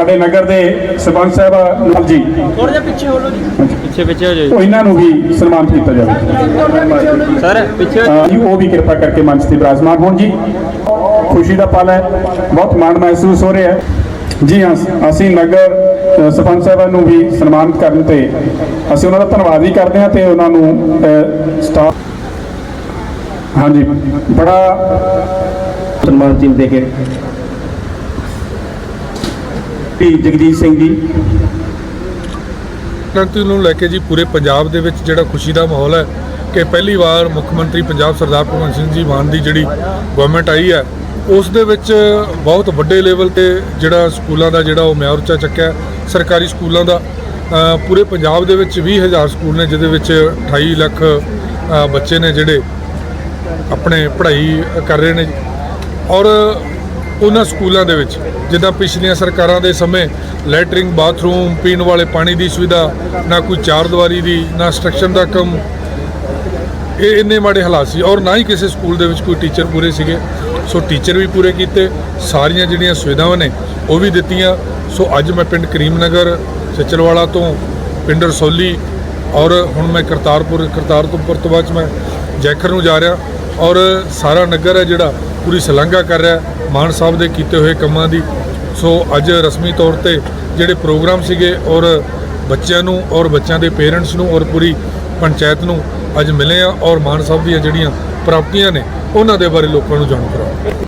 ਸਾਡੇ ਨਗਰ ਦੇ ਸਰਪੰਚ ਸਾਹਿਬ ਨਾਲ ਜੀ। ਥੋੜਾ ਜਿਹਾ ਪਿੱਛੇ ਹੋ ਲਓ ਜੀ। ਪਿੱਛੇ ਪਿੱਛੇ ਹੋ ਜਾਓ ਉਹ ਇਹਨਾਂ ਨੂੰ ਵੀ ਸਨਮਾਨਿਤ ਕੀਤਾ ਜਾਵੇ। ਸਰ ਪਿੱਛੇ ਅਹ ਜੀ। ਉਹ ਵੀ ਕਿਰਪਾ ਕਰਕੇ ਮੰਚ ਤੇ ਬਿਰਾਜਮਾਨ ਹੋਣ ਜੀ। ਖੁਸ਼ੀ ਦਾ ਪਲ ਹੈ। ਬਹੁਤ ਮਾਣ ਮਹਿਸੂਸ ਹੋ ਰਿਹਾ ਹੈ। ਜੀ ਹਾਂ ਅਸੀਂ ਨਗਰ ਸਰਪੰਚ ਸਾਹਿਬਾਨ ਨੂੰ ਵੀ ਸਨਮਾਨਿਤ ਕਰਨ ਤੇ ਅਸੀਂ ਉਹਨਾਂ ਦਾ ਧੰਨਵਾਦ ਵੀ ਕਰਦੇ ਹਾਂ ਤੇ ਉਹਨਾਂ ਨੂੰ ਸਟਾਫ ਹਾਂਜੀ। ਬੜਾ ਸਨਮਾਨ ਦੇ ਕੇ ਵੀ ਜਗਦੀਸ਼ ਸਿੰਘ ਜੀ। ਕ੍ਰਾਂਤੀ ਨੂੰ ਲੈ ਕੇ ਜੀ ਪੂਰੇ ਪੰਜਾਬ ਦੇ ਵਿੱਚ ਜਿਹੜਾ ਖੁਸ਼ੀ ਦਾ ਮਾਹੌਲ ਹੈ ਕਿ ਪਹਿਲੀ ਵਾਰ ਮੁੱਖ ਮੰਤਰੀ ਪੰਜਾਬ ਸਰਦਾਰ ਭਗਵੰਤ ਸਿੰਘ ਜੀ ਮਾਨ ਦੀ ਜਿਹੜੀ ਗਵਰਨਮੈਂਟ ਆਈ ਹੈ, ਉਸ ਦੇ ਵਿੱਚ ਬਹੁਤ ਵੱਡੇ ਲੈਵਲ ਤੇ ਜਿਹੜਾ ਸਕੂਲਾਂ ਦਾ ਜਿਹੜਾ ਉਹ ਮਿਆਰ ਉੱਚਾ ਚੱਕਿਆ ਸਰਕਾਰੀ ਸਕੂਲਾਂ ਦਾ ਪੂਰੇ ਪੰਜਾਬ ਦੇ ਵਿੱਚ 20000 ਸਕੂਲ ਨੇ, ਜਿਹਦੇ ਵਿੱਚ 28 ਲੱਖ ਬੱਚੇ ਨੇ ਜਿਹੜੇ ਆਪਣੇ ਪੜ੍ਹਾਈ ਕਰ ਰਹੇ ਨੇ ਔਰ ਉਹਨਾਂ ਸਕੂਲਾਂ ਦੇ ਵਿੱਚ, ਜਿੱਦਾਂ ਪਿਛਲੀਆਂ ਸਰਕਾਰਾਂ ਦੇ ਸਮੇਂ ਲੈਟਰਿੰਗ, ਬਾਥਰੂਮ, ਪੀਣ ਵਾਲੇ ਪਾਣੀ ਦੀ ਸੁਵਿਧਾ, ਨਾ ਕੋਈ ਚਾਰ ਦੀਵਾਰੀ ਦੀ, ਨਾ ਸਟਰਕਚਰ ਦਾ ਕੰਮ, ਇਹ ਇੰਨੇ ਮਾੜੇ ਹਾਲਾਤ ਸੀ। ਔਰ ਨਾ ਹੀ ਕਿਸੇ ਸਕੂਲ ਦੇ ਵਿੱਚ ਕੋਈ ਟੀਚਰ ਪੂਰੇ ਸੀਗੇ। ਸੋ ਟੀਚਰ ਵੀ ਪੂਰੇ ਕੀਤੇ, ਸਾਰੀਆਂ ਜਿਹੜੀਆਂ ਸੁਵਿਧਾਵਾਂ ਨੇ, ਉਹ ਵੀ ਦਿੱਤੀਆਂ। ਸੋ ਅੱਜ ਮੈਂ ਪਿੰਡ ਕਰੀਮ ਨਗਰ ਚਚਲਵਾਲਾ ਤੋਂ ਪਿੰਡ ਰਸੌਲੀ, ਔਰ ਹੁਣ ਮੈਂ ਕਰਤਾਰਪੁਰ ਕਰਤਾਰਪੁਰ ਤੋਂ ਬਾਅਦ 'ਚ ਮੈਂ ਜੈਖਰ ਨੂੰ ਜਾ ਰਿਹਾ। ਔਰ ਸਾਰਾ ਨਗਰ ਹੈ ਜਿਹੜਾ ਪੂਰੀ ਸ਼ਲਾਘਾ ਕਰ ਰਿਹਾ। ਮਾਨ ਸਾਹਿਬ ਦੇ ਕੀਤੇ ਹੋਏ ਕੰਮਾਂ ਦੀ। ਸੋ ਅੱਜ ਰਸਮੀ ਤੌਰ ਤੇ ਜਿਹੜੇ ਪ੍ਰੋਗਰਾਮ ਸੀਗੇ ਔਰ ਬੱਚਿਆਂ ਨੂੰ ਔਰ ਬੱਚਿਆਂ ਦੇ ਪੇਰੈਂਟਸ ਨੂੰ ਔਰ ਪੂਰੀ ਪੰਚਾਇਤ ਨੂੰ ਅੱਜ ਮਿਲੇ ਆ ਔਰ ਮਾਨ ਸਾਹਿਬ ਦੀਆਂ ਜਿਹੜੀਆਂ ਪ੍ਰਾਪਤੀਆਂ ਨੇ, ਉਹਨਾਂ ਦੇ ਬਾਰੇ ਲੋਕਾਂ ਨੂੰ ਜਾਣੂ ਕਰਾਉਣਾ